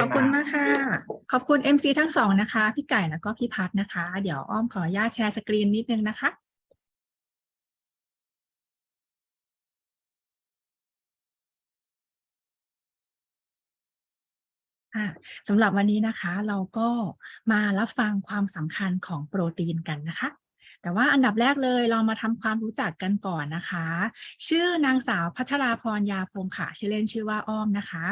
ขอบคุณมากค่ะ ขอบคุณ MC ทั้งสองนะคะ พี่ไก่แล้วก็พี่พัดนะคะ เดี๋ยวอ้อมขออนุญาตแชร์สกรีนนิดนึงนะคะสำหรับวันนี้นะคะเราก็มารับฟังความสำคัญของโปรตีนกันนะคะ แต่ว่าอันดับแรกเลยเรามาทำความรู้จักกันก่อนนะคะ ชื่อนางสาวพัชราพรยาพงศ์ค่ะชื่อเล่นชื่อว่าอ้อมนะคะ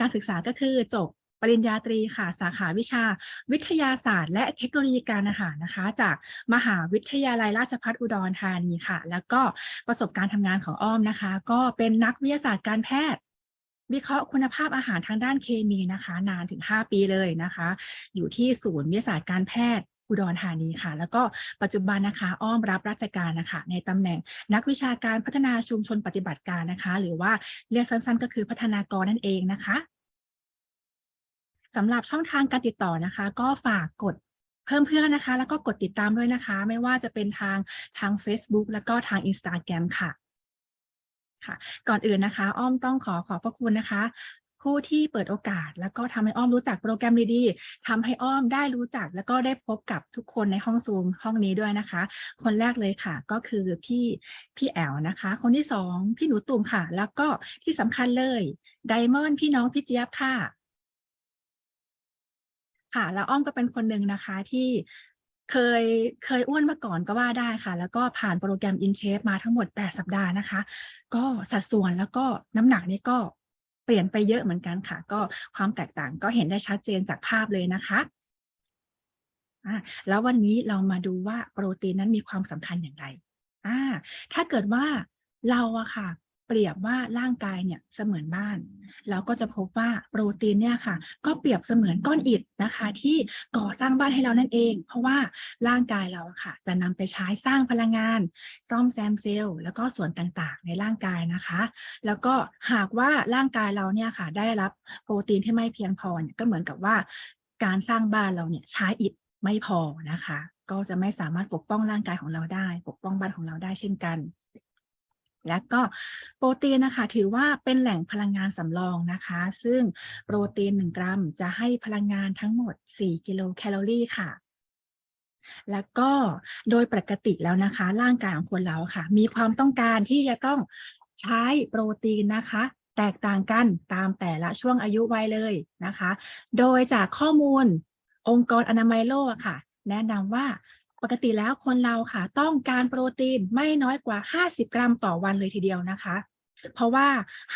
การศึกษาก็คือจบ ริญญาตรีค่ะ สาขาวิชา วิทยาศาสตร์ และเทคโนโลยีการอาหารนะคะ จากมหาวิทยาลัยราชภัฏอุดรธานีค่ะ แล้วก็ประสบการณ์ทำงานของอ้อมนะคะ ก็เป็นนักวิทยาศาสตร์การแพทย์วิเคราะห์คุณภาพอาหารทางด้านเคมีนะคะ นานถึง 5 ปีเลยนะคะ อยู่ที่ศูนย์วิทยาศาสตร์การแพทย์อุดรธานีค่ะ แล้วก็ปัจจุบันนะคะ อ้อมรับราชการนะคะ ในตำแหน่งนักวิชาการพัฒนาชุมชนปฏิบัติการนะคะ หรือว่าเรียกสั้นๆ ก็คือพัฒนากรนั่นเองนะคะ สำหรับช่องทางการติดต่อนะคะ ก็ฝากกดเพิ่มเพื่อนนะคะ แล้วก็กดติดตามด้วยนะคะ ไม่ว่าจะเป็นทางทาง Facebook แล้วก็ทาง Instagram ค่ะค่ะ ก่อนอื่นนะคะ อ้อมต้องขอขอบพระคุณนะคะผู้ที่เปิดโอกาส แล้วก็ทำให้อ้อมรู้จักโปรแกรมดีๆทำให้อ้อมได้รู้จัก แล้วก็ได้พบกับทุกคนในห้องซูมห้องนี้ด้วยนะคะ คนแรกเลยค่ะ ก็คือพี่พี่แอลนะคะ คนที่สองพี่หนูตุ่มค่ะ แล้วก็ที่สำคัญเลยไดมอนด์พี่น้องพี่เจี๊ยบค่ะ ค่ะ แล้วอ้อมก็เป็นคนหนึ่งนะคะที่เคยเคยอ้วนมาก่อนก็ว่าได้ค่ะ แล้วก็ผ่านโปรแกรม InShape มาทั้งหมด 8 สัปดาห์นะคะ ก็สัดส่วนแล้วก็น้ำหนักนี่ก็เปลี่ยนไปเยอะเหมือนกันค่ะ ก็ความแตกต่างก็เห็นได้ชัดเจนจากภาพเลยนะคะแล้ววันนี้เรามาดูว่าโปรตีนนั้นมีความสำคัญอย่างไรถ้าเกิดว่าเราอะค่ะ เปรียบว่าร่างกายเนี่ยเสมือนบ้านเราก็จะพบว่าโปรตีนเนี่ยค่ะก็เปรียบเสมือนก้อนอิฐนะคะ ที่ก่อสร้างบ้านให้เรานั่นเอง เพราะว่าร่างกายเราค่ะ จะนำไปใช้สร้างพลังงาน ซ่อมแซมเซลล์แล้วก็ส่วนต่างๆ ในร่างกายนะคะ แล้วก็หากว่าร่างกายเราเนี่ยค่ะได้รับโปรตีนที่ไม่เพียงพอเนี่ยก็เหมือนกับว่า การสร้างบ้านเราเนี่ยใช้อิฐไม่พอนะคะ ก็จะไม่สามารถปกป้องร่างกายของเราได้ ปกป้องบ้านของเราได้เช่นกัน และก็โปรตีนนะคะถือว่าเป็นแหล่งพลังงานสำรองนะคะ ซึ่งโปรตีน 1 กรัมจะให้พลังงานทั้งหมด 4 กิโลแคลอรี่ค่ะ แล้วก็โดยปกติแล้วนะคะ ร่างกายของคนเราค่ะ มีความต้องการที่จะต้องใช้โปรตีนนะคะ แตกต่างกันตามแต่ละช่วงอายุวัยเลยนะคะ โดยจากข้อมูลองค์กรอนามัยโลกค่ะ แนะนำว่า ปกติแล้วคนเราค่ะ ต้องการโปรตีนไม่น้อยกว่า 50 กรัมต่อวันเลยทีเดียวนะคะ เพราะว่า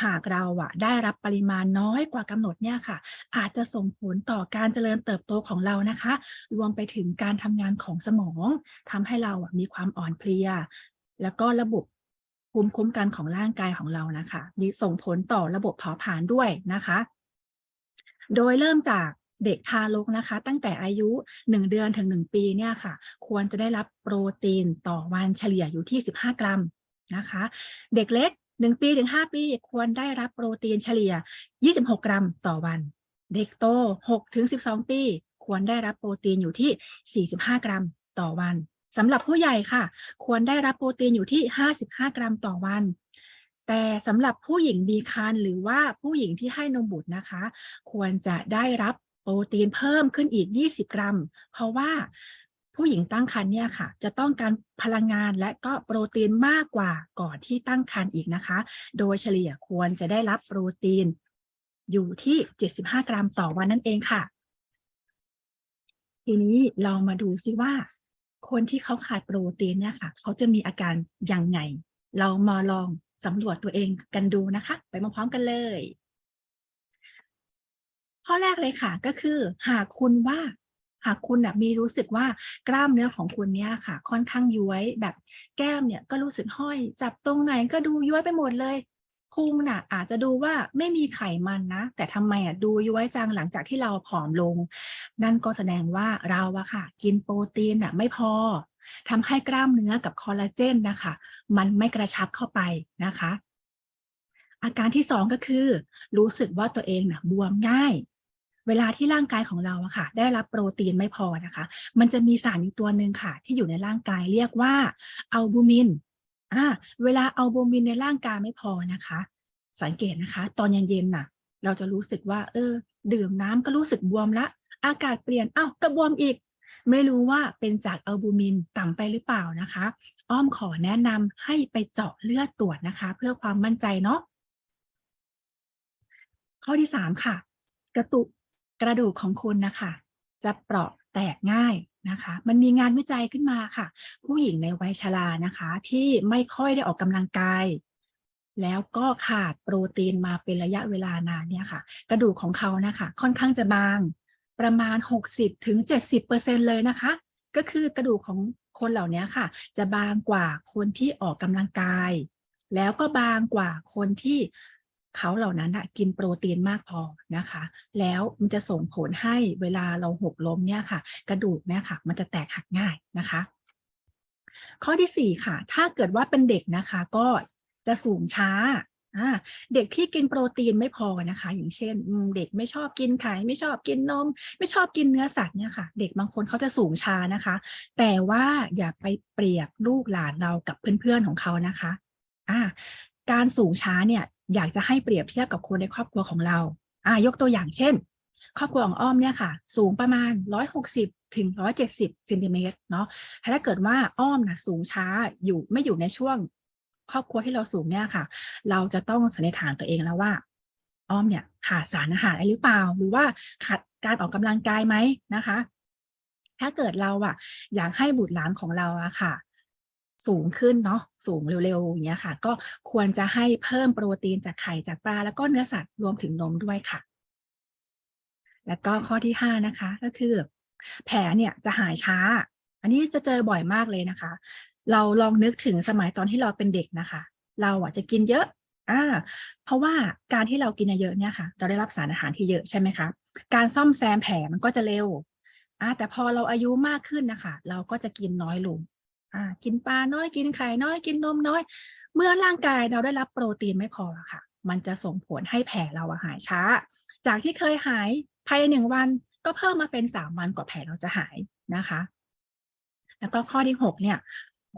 หากเราอะได้รับปริมาณน้อยกว่ากำหนดเนี่ยค่ะ อาจจะส่งผลต่อการเจริญเติบโตของเรานะคะ รวมไปถึงการทำงานของสมองทำให้เราอะมีความอ่อนเพลีย แล้วก็ระบบภูมิคุ้มกันของร่างกายของเรานะคะ มีส่งผลต่อระบบเผาผลาญด้วยนะคะ โดยเริ่มจาก เด็กทารกนะคะ ตั้งแต่อายุ 1 เดือนถึง 1 ปีเนี่ยค่ะ ควรจะได้รับโปรตีนต่อวันเฉลี่ยอยู่ที่ 15 กรัมนะคะ เด็กเล็ก 1 ปีถึง 5 ปีควรได้รับโปรตีนเฉลี่ย 26 กรัมต่อวัน เด็กโต6ถึง12 ปี ควรได้รับโปรตีนอยู่ที่ 45 กรัมต่อวันสำหรับผู้ใหญ่ค่ะ ควรได้รับโปรตีนอยู่ที่ 55 กรัมต่อวัน แต่สำหรับผู้หญิงมีครรภ์หรือว่าผู้หญิงที่ให้นมบุตรนะคะ ควรจะได้รับ โปรตีนเพิ่มขึ้นอีก 20 กรัม เพราะว่าผู้หญิงตั้งครรภ์เนี่ยค่ะ จะต้องการพลังงานและก็โปรตีนมากกว่าก่อนที่ตั้งครรภ์อีกนะคะ โดยเฉลี่ยควรจะได้รับโปรตีนอยู่ที่ 75 กรัมต่อวันนั่นเองค่ะ ทีนี้เรามาดูซิว่า คนที่เขาขาดโปรตีนเนี่ยค่ะ เขาจะมีอาการยังไง เรามาลองสำรวจตัวเองกันดูนะคะ ไปพร้อมๆกันเลย ข้อแรกเลยค่ะ ก็คือหากคุณว่าหากคุณนะมีรู้สึกว่ากล้ามเนื้อของคุณเนี่ยค่ะ ค่อนข้างย้วยแบบแก้มเนี่ยก็รู้สึกห้อย จับตรงไหนก็ดูย้วยไปหมดเลยพุงน่ะอาจจะดูว่าไม่มีไขมันนะ แต่ทำไมอะดูย้วยจังหลังจากที่เราผอมลง นั่นก็แสดงว่าเราอะค่ะ กินโปรตีนน่ะไม่พอทำให้กล้ามเนื้อกับคอลลาเจนนะคะ มันไม่กระชับเข้าไปนะคะ อาการที่สองก็คือ รู้สึกว่าตัวเองน่ะบวมง่าย เวลาที่ร่างกายของเราอะค่ะ ได้รับโปรตีนไม่พอนะคะ มันจะมีสารอยู่ตัวหนึ่งค่ะ ที่อยู่ในร่างกายเรียกว่าอัลบูมินอ่าเวลาอัลบูมินในร่างกายไม่พอนะคะ สังเกตนะคะ ตอนเย็นๆน่ะ เราจะรู้สึกว่า เออ ดื่มน้ำก็รู้สึกบวมละ อากาศเปลี่ยนอ้าวก็บวมอีก ไม่รู้ว่าเป็นจากอัลบูมินต่ำไปหรือเปล่านะคะ อ้อมขอแนะนำให้ไปเจาะเลือดตรวจนะคะ เพื่อความมั่นใจเนาะข้อที่ 3 ค่ะ กระตุ กระดูกของคุณนะคะจะเปราะแตกง่ายนะคะ มันมีงานวิจัยขึ้นมาค่ะ ผู้หญิงในวัยชรานะคะ ที่ไม่ค่อยได้ออกกำลังกาย แล้วก็ขาดโปรตีนมาเป็นระยะเวลานานเนี่ยค่ะ กระดูกของเขานะคะ ค่อนข้างจะบางประมาณ 60ถึง70%เลยนะคะ ก็คือกระดูกของคนเหล่านี้ค่ะ จะบางกว่าคนที่ออกกำลังกาย แล้วก็บางกว่าคนที่ เขาเหล่านั้นกินโปรตีนมากพอนะคะ แล้วมันจะส่งผลให้เวลาเราหกล้มเนี่ยค่ะ กระดูกเนี่ยค่ะ มันจะแตกหักง่ายนะคะ ข้อที่ 4 ค่ะ ถ้าเกิดว่าเป็นเด็กนะคะก็จะสูงช้าเด็กที่กินโปรตีนไม่พอนะคะ อย่างเช่น เด็กไม่ชอบกินไข่ไม่ชอบกินนม ไม่ชอบกินเนื้อสัตว์เนี่ยค่ะ เด็กบางคนเขาจะสูงช้านะคะ แต่ว่าอย่าไปเปรียบลูกหลานเรากับเพื่อนๆของเขานะคะการสูงช้าเนี่ย อยากจะให้เปรียบเทียบกับคนในครอบครัวของเราอ่ายกตัวอย่างเช่น ครอบครัวของอ้อมเนี่ยค่ะ สูงประมาณ 160 ถึง 170เซนติเมตรเนาะถ้าเกิดว่าอ้อมนะสูงช้าอยู่ไม่อยู่ในช่วง ครอบครัวที่เราสูงเนี่ยค่ะ เราจะต้องสันนิษฐานตัวเองแล้วว่าอ้อมเนี่ยขาดสารอาหารอะไรหรือเปล่า หรือว่าขาดการออกกำลังกายไหมนะคะ ถ้าเกิดเราอะอยากให้บุตรหลานของเราอะค่ะ สูงขึ้นเนาะสูงเร็วๆอย่างเงี้ยค่ะ ก็ควรจะให้เพิ่มโปรตีนจากไข่จากปลา แล้วก็เนื้อสัตว์รวมถึงนมด้วยค่ะ แล้วก็ข้อที่5นะคะก็คือ แผลเนี่ยจะหายช้า อันนี้จะเจอบ่อยมากเลยนะคะ เราลองนึกถึงสมัยตอนที่เราเป็นเด็กนะคะ เราอะจะกินเยอะอ่าเพราะว่าการที่เรากินเยอะเนี่ยค่ะ เราได้รับสารอาหารที่เยอะใช่ไหมคะ การซ่อมแซมแผลมันก็จะเร็วอ่าแต่พอเราอายุมากขึ้นนะคะ เราก็จะกินน้อยลง กินปลาน้อยกินไข่น้อยกินนมน้อย เมื่อร่างกายเราได้รับโปรตีนไม่พอค่ะ มันจะส่งผลให้แผลเราหายช้า จากที่เคยหายภายในหนึ่งวันก็เพิ่มมาเป็นสามวันกว่าแผลเราจะหายนะคะ แล้วก็ข้อที่หกเนี่ย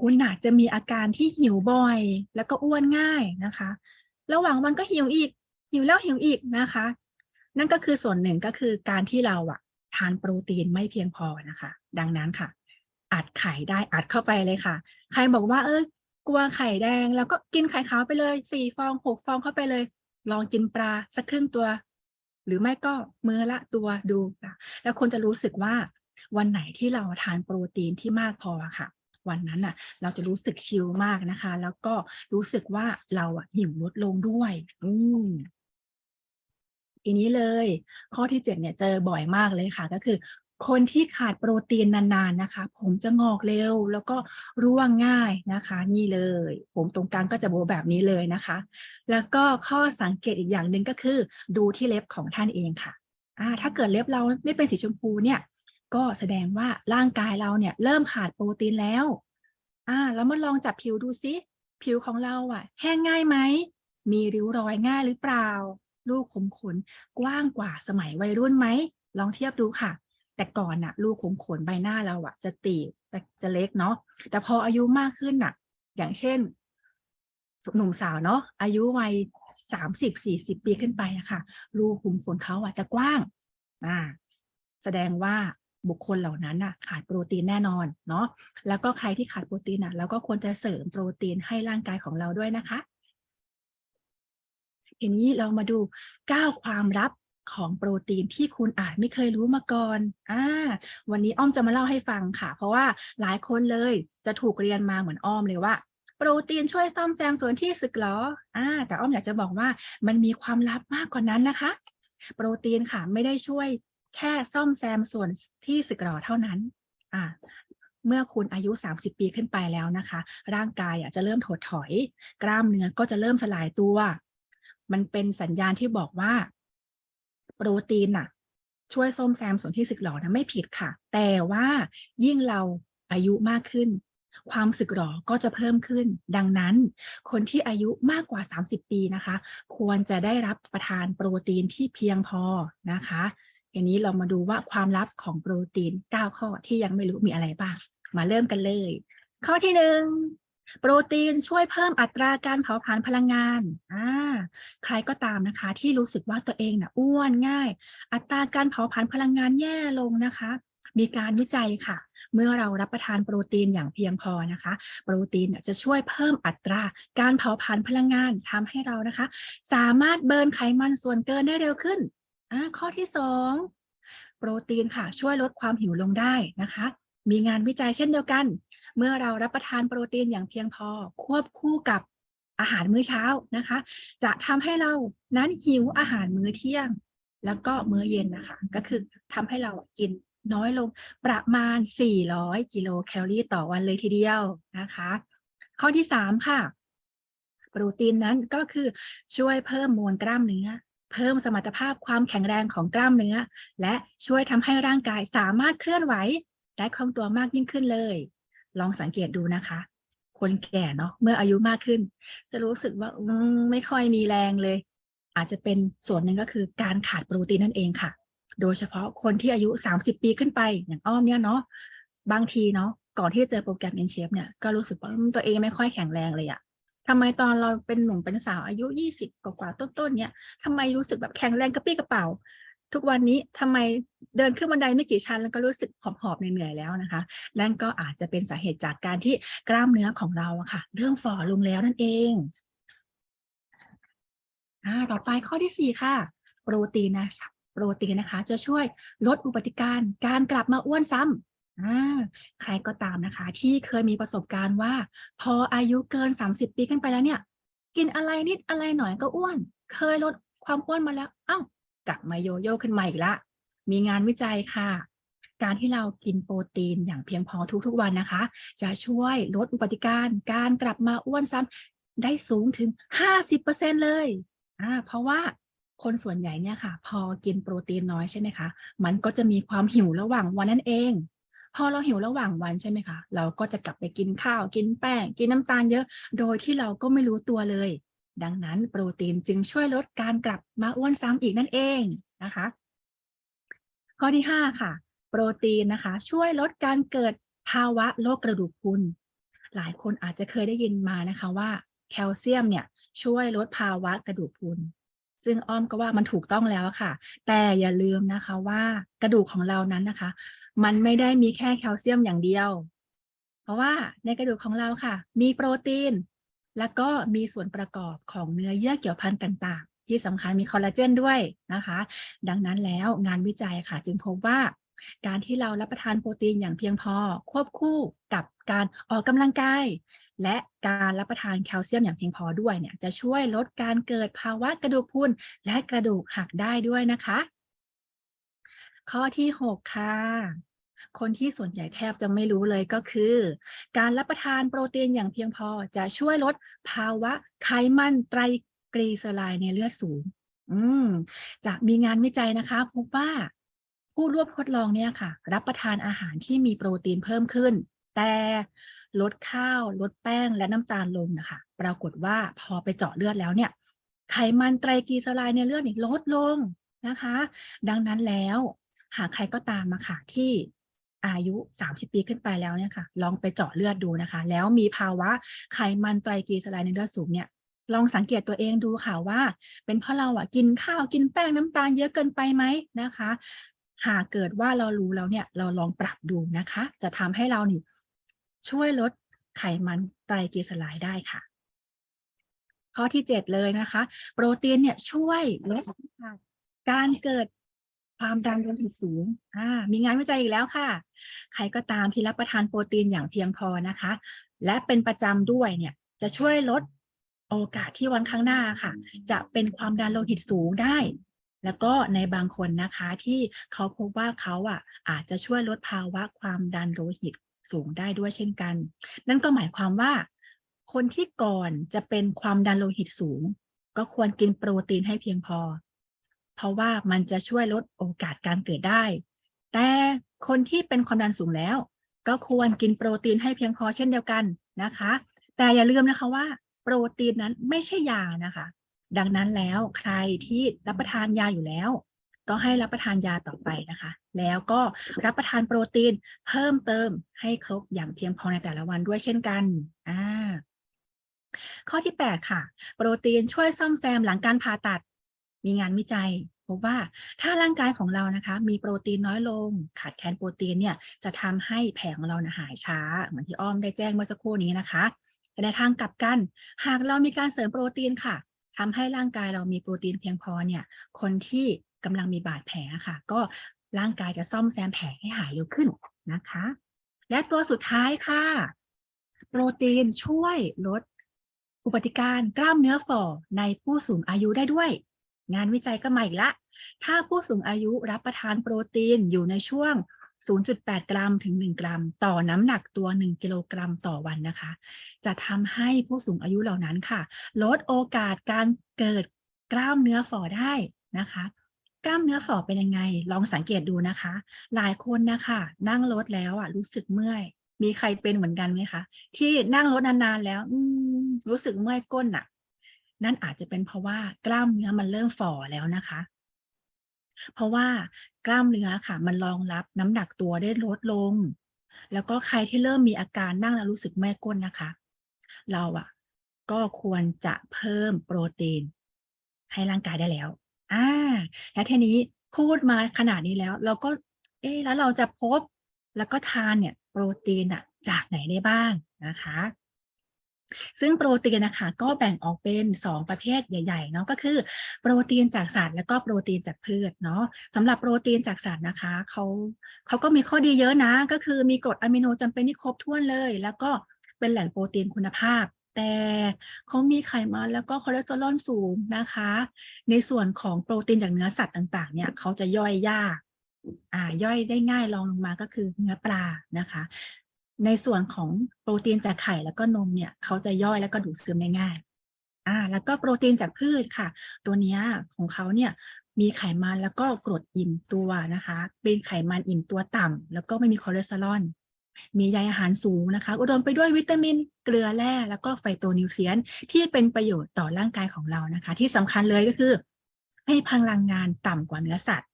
คุณอาจจะมีอาการที่หิวบ่อย แล้วก็อ้วนง่ายนะคะ ระหว่างวันก็หิวอีก หิวแล้วหิวอีกนะคะ นั่นก็คือส่วนหนึ่งก็คือการที่เราอะทานโปรตีนไม่เพียงพอนะคะ ดังนั้นค่ะ อัดไข่ได้อัดเข้าไปเลยค่ะ ใครบอกว่า เออกลัวไข่แดง แล้วก็กินไข่ขาวไปเลยสี่ฟองหกฟองเข้าไปเลย ลองกินปลาสักครึ่งตัว หรือไม่ก็มือละตัวดูนะแล้วคนจะรู้สึกว่าวันไหนที่เราทานโปรตีนที่มากพอค่ะ วันนั้นน่ะ เราจะรู้สึกชิลมากนะคะ แล้วก็รู้สึกว่าเราอะหิวลดลงด้วย อืมทีนี้เลย ข้อที่7เนี่ยเจอบ่อยมากเลยค่ะ ก็คือ คนที่ขาดโปรตีนนานๆนะคะ ผมจะงอกเร็วแล้วก็ร่วงง่ายนะคะ นี่เลย ผมตรงกลางก็จะโบแบบนี้เลยนะคะ แล้วก็ข้อสังเกตอีกอย่างหนึ่งก็คือ ดูที่เล็บของท่านเองค่ะอ่าถ้าเกิดเล็บเราไม่เป็นสีชมพูเนี่ย ก็แสดงว่าร่างกายเราเนี่ยเริ่มขาดโปรตีนแล้วอ่าแล้วมาลองจับผิวดูซิผิวของเราอะ แห้งง่ายไหมมีริ้วรอยง่ายหรือเปล่า ลูกขุมขนกว้างกว่าสมัยวัยรุ่นไหม ลองเทียบดูค่ะ แต่ก่อนน่ะลูกขุมขนใบหน้าเราอะจะตีบจะจะเล็กเนาะแต่พออายุมากขึ้นน่ะอย่างเช่นหนุ่มสาวเนาะอายุวัยสามสิบสี่สิบปีขึ้นไปนะคะรูขุมขนเขาอะจะกว้างอ่าแสดงว่าบุคคลเหล่านั้นน่ะขาดโปรตีนแน่นอนเนาะแล้วก็ใครที่ขาดโปรตีนน่ะเราก็ควรจะเสริมโปรตีนให้ร่างกายของเราด้วยนะคะทีนี้เรามาดู 9 ความลับ ของโปรตีนที่คุณอาจไม่เคยรู้มาก่อนอ่าวันนี้อ้อมจะมาเล่าให้ฟังค่ะ เพราะว่าหลายคนเลยจะถูกเรียนมาเหมือนอ้อมเลยว่าโปรตีนช่วยซ่อมแซมส่วนที่สึกหรออ่า แต่อ้อมอยากจะบอกว่ามันมีความลับมากกว่านั้นนะคะ โปรตีนค่ะไม่ได้ช่วยแค่ซ่อมแซมส่วนที่สึกหรอเท่านั้น อ่า เมื่อคุณอายุ 30 ปีขึ้นไปแล้วนะคะ ร่างกายอะจะเริ่มถดถอย กล้ามเนื้อก็จะเริ่มสลายตัว มันเป็นสัญญาณที่บอกว่า โปรตีนน่ะ ช่วยซ่อมแซมส่วนที่สึกหรอนะไม่ผิดค่ะ แต่ว่ายิ่งเราอายุมากขึ้น ความสึกหรอก็จะเพิ่มขึ้น ดังนั้น คนที่อายุมากกว่า 30 ปีนะคะ ควรจะได้รับประทานโปรตีนที่เพียงพอนะคะทีนี้เรามาดูว่าความลับของโปรตีน 9 ข้อที่ยังไม่รู้มีอะไรบ้าง มาเริ่มกันเลย ข้อที่หนึ่ง โปรตีนช่วยเพิ่มอัตราการเผาผลาญพลังงานอ่าใครก็ตามนะคะ ที่รู้สึกว่าตัวเองน่ะอ้วนง่าย อัตราการเผาผลาญพลังงานแย่ลงนะคะ มีการวิจัยค่ะ เมื่อเรารับประทานโปรตีนอย่างเพียงพอนะคะ โปรตีนจะช่วยเพิ่มอัตราการเผาผลาญพลังงานทำให้เรานะคะ สามารถเบิร์นไขมันส่วนเกินได้เร็วขึ้นอ่าข้อที่สองโปรตีนค่ะช่วยลดความหิวลงได้นะคะมีงานวิจัยเช่นเดียวกัน เมื่อเรารับประทานโปรตีนอย่างเพียงพอ ควบคู่กับอาหารมื้อเช้านะคะ จะทำให้เรานั้นหิวอาหารมื้อเที่ยง แล้วก็มื้อเย็นนะคะ ก็คือทำให้เรากินน้อยลงประมาณ 400 กิโลแคลอรี่ต่อวันเลยทีเดียวนะคะ ข้อที่ 3 ค่ะ โปรตีนนั้นก็คือช่วยเพิ่มมวลกล้ามเนื้อ เพิ่มสมรรถภาพความแข็งแรงของกล้ามเนื้อ และช่วยทำให้ร่างกายสามารถเคลื่อนไหว ได้คล่องตัวมากยิ่งขึ้นเลย ลองสังเกตดูนะคะ คนแก่เนาะเมื่ออายุมากขึ้น จะรู้สึกว่าไม่ค่อยมีแรงเลย อาจจะเป็นส่วนหนึ่งก็คือการขาดโปรตีนนั่นเองค่ะ โดยเฉพาะคนที่อายุ 30 ปีขึ้นไป อย่างอ้อมเนี่ยเนาะบางทีเนาะก่อนที่จะเจอโปรแกรม InShape เนี่ยก็รู้สึกว่าตัวเองไม่ค่อยแข็งแรงเลยอะทำไมตอนเราเป็นหนุ่มเป็นสาวอายุ 20 กว่าๆต้นๆเนี่ยทำไมรู้สึกแบบแข็งแรงกระปี้กระเป๋า ทุกวันนี้ทำไมเดินขึ้นบันไดไม่กี่ชั้นแล้วก็รู้สึกหอบๆเหนื่อยๆแล้วนะคะ นั่นก็อาจจะเป็นสาเหตุจากการที่กล้ามเนื้อของเราอะค่ะ เริ่มฝ่อลงแล้วนั่นเองอ่าต่อไปข้อที่สี่ค่ะ โปรตีนนะคะโปรตีนนะคะ จะช่วยลดอุบัติการการกลับมาอ้วนซ้ำอ่าใครก็ตามนะคะ ที่เคยมีประสบการณ์ว่า พออายุเกิน 30 ปีขึ้นไปแล้วเนี่ย กินอะไรนิดอะไรหน่อยก็อ้วน เคยลดความอ้วนมาแล้ว เอ้า กลับมาโยโย่ขึ้นมาอีกละ มีงานวิจัยค่ะ การที่เรากินโปรตีนอย่างเพียงพอทุกๆวันนะคะ จะช่วยลดอุบัติการการกลับมาอ้วนซ้ำได้สูงถึง 50%เลยอ่าเพราะว่าคนส่วนใหญ่เนี่ยค่ะ พอกินโปรตีนน้อยใช่ไหมคะมันก็จะมีความหิวระหว่างวันนั่นเอง พอเราหิวระหว่างวันใช่ไหมคะ เราก็จะกลับไปกินข้าวกินแป้ง กินน้ำตาลเยอะ โดยที่เราก็ไม่รู้ตัวเลย ดังนั้นโปรตีนจึงช่วยลดการกลับมาอ้วนซ้ำอีกนั่นเองนะคะ ข้อที่ 5 ค่ะ โปรตีนนะคะ ช่วยลดการเกิดภาวะโรคกระดูกพรุนหลายคนอาจจะเคยได้ยินมานะคะว่าแคลเซียมเนี่ยช่วยลดภาวะกระดูกพรุนซึ่งอ้อมก็ว่ามันถูกต้องแล้วค่ะ แต่อย่าลืมนะคะว่ากระดูกของเรานั้นนะคะ มันไม่ได้มีแค่แคลเซียมอย่างเดียว เพราะว่าในกระดูกของเราค่ะ มีโปรตีน แล้วก็มีส่วนประกอบของเนื้อเยื่อเกี่ยวพันต่างๆ ที่สำคัญมีคอลลาเจนด้วยนะคะ ดังนั้นแล้วงานวิจัยค่ะ จึงพบว่า การที่เรารับประทานโปรตีนอย่างเพียงพอ ควบคู่กับการออกกำลังกาย และการรับประทานแคลเซียมอย่างเพียงพอด้วยเนี่ยจะช่วยลดการเกิดภาวะกระดูกพรุนและกระดูกหักได้ด้วยนะคะ ข้อที่ 6 ค่ะ คนที่ส่วนใหญ่แทบจะไม่รู้เลยก็คือ การรับประทานโปรตีนอย่างเพียงพอจะช่วยลดภาวะไขมันไตรกลีเซอไรด์ในเลือดสูง อืมจะมีงานวิจัยนะคะพบว่าผู้ร่วมทดลองเนี่ยค่ะ รับประทานอาหารที่มีโปรตีนเพิ่มขึ้น แต่ลดข้าวลดแป้งและน้ำตาลลงนะคะ ปรากฏว่าพอไปเจาะเลือดแล้วเนี่ย ไขมันไตรกลีเซอไรด์ในเลือดนี่ลดลงนะคะ ดังนั้นแล้วหากใครก็ตามมาค่ะที่ อายุ 30 ปีขึ้นไปแล้วเนี่ยค่ะ ลองไปเจาะเลือดดูนะคะ แล้วมีภาวะไขมันไตรกลีเซอไรด์ในเลือดสูงเนี่ยลองสังเกตตัวเองดูค่ะว่า เป็นเพราะเราอะกินข้าวกินแป้งน้ำตาลเยอะเกินไปไหมนะคะ หากเกิดว่าเรารู้แล้วเนี่ยเราลองปรับดูนะคะ จะทำให้เรานี่ช่วยลดไขมันไตรกลีเซอไรด์ได้ค่ะ ข้อที่ 7 เลยนะคะ โปรตีนเนี่ยช่วยลดการเกิด ความดันโลหิตสูงอ่ามีงานวิจัยอีกแล้วค่ะ ใครก็ตามที่รับประทานโปรตีนอย่างเพียงพอนะคะ และเป็นประจำด้วยเนี่ยจะช่วยลดโอกาสที่วันข้างหน้าค่ะ จะเป็นความดันโลหิตสูงได้ แล้วก็ในบางคนนะคะที่เขาพบว่าเขาอะอาจจะช่วยลดภาวะความดันโลหิตสูงได้ด้วยเช่นกัน นั่นก็หมายความว่า คนที่ก่อนจะเป็นความดันโลหิตสูง ก็ควรกินโปรตีนให้เพียงพอ ราะว่ามันจะช่วยลดโอกาสการเกิดได้ แต่คนที่เป็นความดันสูงแล้ว ก็ควรกินโปรตีนให้เพียงพอเช่นเดียวกันนะคะ แต่อย่าลืมนะคะว่า โปรตีนนั้นไม่ใช่ยานะคะ ดังนั้นแล้วใครที่รับประทานยาอยู่แล้ว ก็ให้รับประทานยาต่อไปนะคะ แล้วก็รับประทานโปรตีนเพิ่มเติมให้ครบอย่างเพียงพอในแต่ละวันด้วยเช่นกันอ่าข้อที่ 8 ค่ะ โปรตีนช่วยซ่อมแซมหลังการผ่าตัด มีงานวิจัย พบว่าถ้าร่างกายของเรานะคะมีโปรตีนน้อยลง ขาดแคลนโปรตีนเนี่ยจะทำให้แผลของเรานะหายช้า เหมือนที่อ้อมได้แจ้งเมื่อสักครู่นี้นะคะแต่ในทางกลับกัน หากเรามีการเสริมโปรตีนค่ะทำให้ร่างกายเรามีโปรตีนเพียงพอเนี่ยคนที่กำลังมีบาดแผลค่ะ ก็ร่างกายจะซ่อมแซมแผลให้หายเร็วขึ้นนะคะ และตัวสุดท้ายค่ะ โปรตีนช่วยลดอุบัติการกล้ามเนื้อฝ่อในผู้สูงอายุได้ด้วย งานวิจัยก็มาอีกละ ถ้าผู้สูงอายุรับประทานโปรตีนอยู่ในช่วง 0.8 กรัมถึง 1 กรัม ต่อน้ำหนักตัว 1 กิโลกรัมต่อวันนะคะ จะทำให้ผู้สูงอายุเหล่านั้นค่ะ ลดโอกาสการเกิดกล้ามเนื้อฝ่อได้นะคะกล้ามเนื้อฝ่อเป็นยังไง ลองสังเกตดูนะคะ หลายคนนะคะนั่งรถแล้วอะรู้สึกเมื่อย มีใครเป็นเหมือนกันไหมคะ ที่นั่งรถนานๆแล้วรู้สึกเมื่อยก้นอะ นั่นอาจจะเป็นเพราะว่ากล้ามเนื้อมันเริ่มฝ่อแล้วนะคะ เพราะว่ากล้ามเนื้อค่ะ มันรองรับน้ำหนักตัวได้ลดลง แล้วก็ใครที่เริ่มมีอาการนั่งแล้วรู้สึกเมื่อยก้นนะคะ เราอะ ก็ควรจะเพิ่มโปรตีน ให้ร่างกายได้แล้วอ่าแล้วทีนี้พูดมาขนาดนี้แล้ว เราก็ เอ๊แล้วเราจะพบแล้วก็ทานเนี่ย โปรตีนอะจากไหนได้บ้างนะคะ ซึ่งโปรตีนนะคะก็แบ่งออกเป็น 2 ประเภทใหญ่ๆเนาะก็คือโปรตีนจากสัตว์แล้วก็โปรตีนจากพืชเนาะสำหรับโปรตีนจากสัตว์นะคะเขาเขาก็มีข้อดีเยอะนะ ก็คือมีกรดอะมิโนจำเป็นที่ครบถ้วนเลย แล้วก็เป็นแหล่งโปรตีนคุณภาพ แต่เขามีไขมันแล้วก็คอเลสเตอรอลสูงนะคะ ในส่วนของโปรตีนจากเนื้อสัตว์ต่างๆเนี่ยเขาจะย่อยยากอ่าย่อยได้ง่ายรองลงมาก็คือเนื้อปลานะคะ ในส่วนของโปรตีนจากไข่แล้วก็นมเนี่ยเขาจะย่อยแล้วก็ดูดซึมได้ง่ายอ่าแล้วก็โปรตีนจากพืชค่ะ ตัวนี้ของเขาเนี่ยมีไขมันแล้วก็กรดอิ่มตัวนะคะ เป็นไขมันอิ่มตัวต่ำแล้วก็ไม่มีคอเลสเตอรอลมีใยอาหารสูงนะคะ อุดมไปด้วยวิตามินเกลือแร่แล้วก็ไฟโตนิวเทรียนที่เป็นประโยชน์ต่อร่างกายของเรานะคะ ที่สำคัญเลยก็คือ ให้พลังงานต่ำกว่าเนื้อสัตว์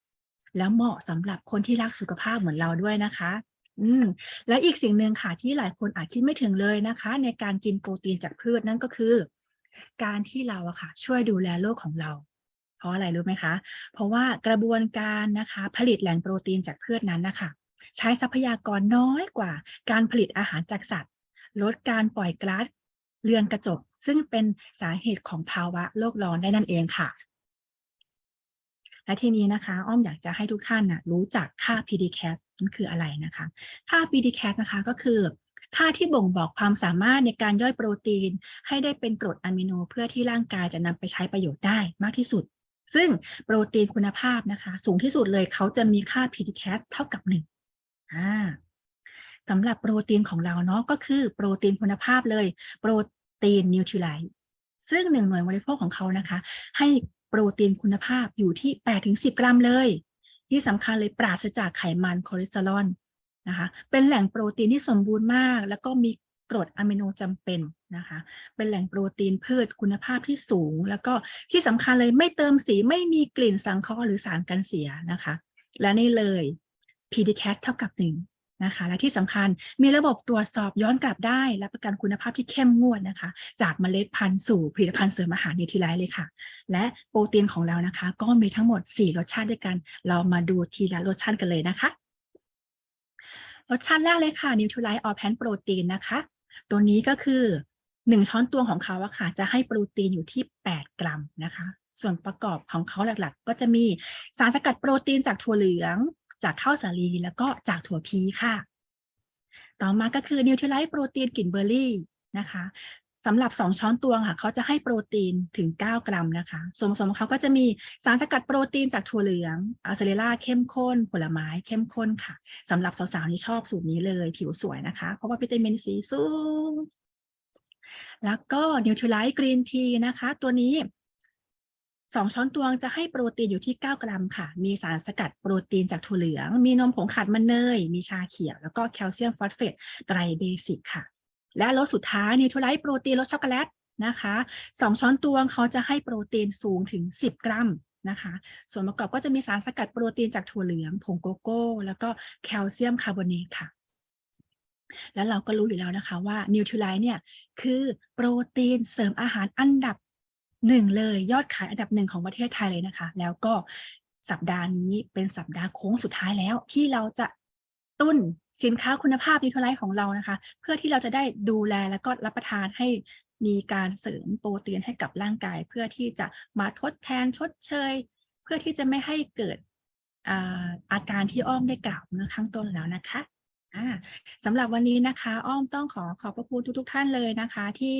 แล้วเหมาะสำหรับคนที่รักสุขภาพเหมือนเราด้วยนะคะ อืมและอีกสิ่งหนึ่งค่ะที่หลายคนอาจคิดไม่ถึงเลยนะคะ ในการกินโปรตีนจากพืชนั่นก็คือ การที่เราอะค่ะ ช่วยดูแลโลกของเรา เพราะอะไรรู้ไหมคะ เพราะว่ากระบวนการนะคะ ผลิตแหล่งโปรตีนจากพืชนั้นนะคะใช้ทรัพยากรน้อยกว่า การผลิตอาหารจากสัตว์ ลดการปล่อยก๊าซเรือนกระจก ซึ่งเป็นสาเหตุของภาวะโลกร้อนได้นั่นเองค่ะ และทีนี้นะคะ อ้อมอยากจะให้ทุกท่านนะรู้จักค่า PDCAS มันคืออะไรนะคะ ค่า PDCAS นะคะก็คือค่าที่บ่งบอกความสามารถในการย่อยโปรตีน ให้ได้เป็นกรดอะมิโนเพื่อที่ร่างกายจะนำไปใช้ประโยชน์ได้มากที่สุด ซึ่งโปรตีนคุณภาพนะคะ สูงที่สุดเลยเขาจะมีค่า PDCAS เท่ากับ1อ่าสำหรับโปรตีนของเราเนาะก็คือโปรตีนคุณภาพเลย โปรตีนนิวทริไลซ์ซึ่งหนึ่งหน่วยบริโภคของเขานะคะ ให้ โปรตีนคุณภาพอยู่ที่ 8-10 กรัมเลย ที่สำคัญเลยปราศจากไขมันคอเลสเตอรอลนะคะเป็นแหล่งโปรตีนที่สมบูรณ์มาก แล้วก็มีกรดอะมิโนจำเป็นนะคะเป็นแหล่งโปรตีนพืชคุณภาพที่สูง แล้วก็ที่สำคัญเลยไม่เติมสีไม่มีกลิ่นสังเคราะห์หรือสารกันเสียนะคะ และนี่เลย PDCAS เท่ากับห นะคะ และที่สำคัญมีระบบตรวจสอบย้อนกลับได้ และประกันคุณภาพที่เข้มงวดนะคะ จากเมล็ดพันธุ์สู่ผลิตภัณฑ์เสริมอาหารนิวทริไลท์เลยค่ะ และโปรตีนของเรานะคะ ก็มีทั้งหมด 4 รสชาติด้วยกัน เรามาดูทีละรสชาติกันเลยนะคะ รสชาติแรกเลยค่ะนิวทริไลท์ออแพนโปรตีนนะคะ ตัวนี้ก็คือ 1 ช้อนตวงของเขาอะค่ะจะให้โปรตีนอยู่ที่ 8 กรัมนะคะส่วนประกอบของเขาหลักๆ ก็จะมีสารสกัดโปรตีนจากถั่วเหลือง จากข้าวสาลีแล้วก็จากถั่วพีค่ะ ต่อมาก็คือนิวทริไลท์โปรตีนกลิ่นเบอร์รี่นะคะสำหรับ 2 ช้อนตวงค่ะ เขาจะให้โปรตีนถึง 9 กรัมนะคะส่วนผสมของเขาก็จะมีสารสกัดโปรตีนจากถั่วเหลืองอัลเซเรล่าเข้มข้น ผลไม้เข้มข้นค่ะสำหรับสาวๆที่ชอบสูตรนี้เลยผิวสวยนะคะ เพราะว่าวิตามินซีสูงแล้วก็นิวทริไลท์กรีนทีนะคะ ตัวนี้ สองช้อนตวงจะให้โปรตีนอยู่ที่ 9 กรัมค่ะ มีสารสกัดโปรตีนจากถั่วเหลือง มีนมผงขัดมันเนย มีชาเขียว แล้วก็แคลเซียมฟอสเฟตไตรเบสิกค่ะ และรสสุดท้ายนิวทรไลท์โปรตีนรสช็อกโกแลตนะคะสองช้อนตวงเขาจะให้โปรตีนสูงถึง 10 กรัมนะคะส่วนประกอบก็จะมีสารสกัดโปรตีนจากถั่วเหลือง ผงโกโก้ แล้วก็แคลเซียมคาร์บอเนตค่ะ แล้วเราก็รู้อยู่แล้วนะคะว่า Nutrilite เนี่ยคือโปรตีนเสริมอาหารอันดับ หนึ่งเลยยอดขายอันดับหนึ่งของประเทศไทยเลยนะคะ แล้วก็สัปดาห์นี้เป็นสัปดาห์โค้งสุดท้ายแล้ว ที่เราจะตุ้นสินค้าคุณภาพ Nutrilite ของเรานะคะ เพื่อที่เราจะได้ดูแลแล้วก็รับประทานให้มีการเสริมโปรตีนให้กับร่างกาย เพื่อที่จะมาทดแทนชดเชย เพื่อที่จะไม่ให้เกิดอาอาการที่อ้อมได้กล่าวเมื่อข้างต้นแล้วนะคะ สำหรับวันนี้นะคะ อ้อมต้องขอขอบพระคุณทุกๆท่านเลยนะคะ ที่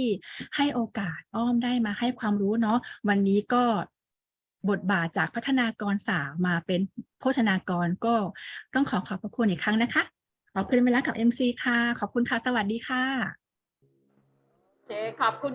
ให้โอกาสอ้อมได้มาให้ความรู้เนาะวันนี้ก็บทบาทจากพัฒนากรสาวมาเป็นโภชนากรก็ต้องขอขอบพระคุณอีกครั้งนะคะ ขอบคุณเวลากับ MC ค่ะ ขอบคุณค่ะ สวัสดีค่ะ โอเค ขอบคุณ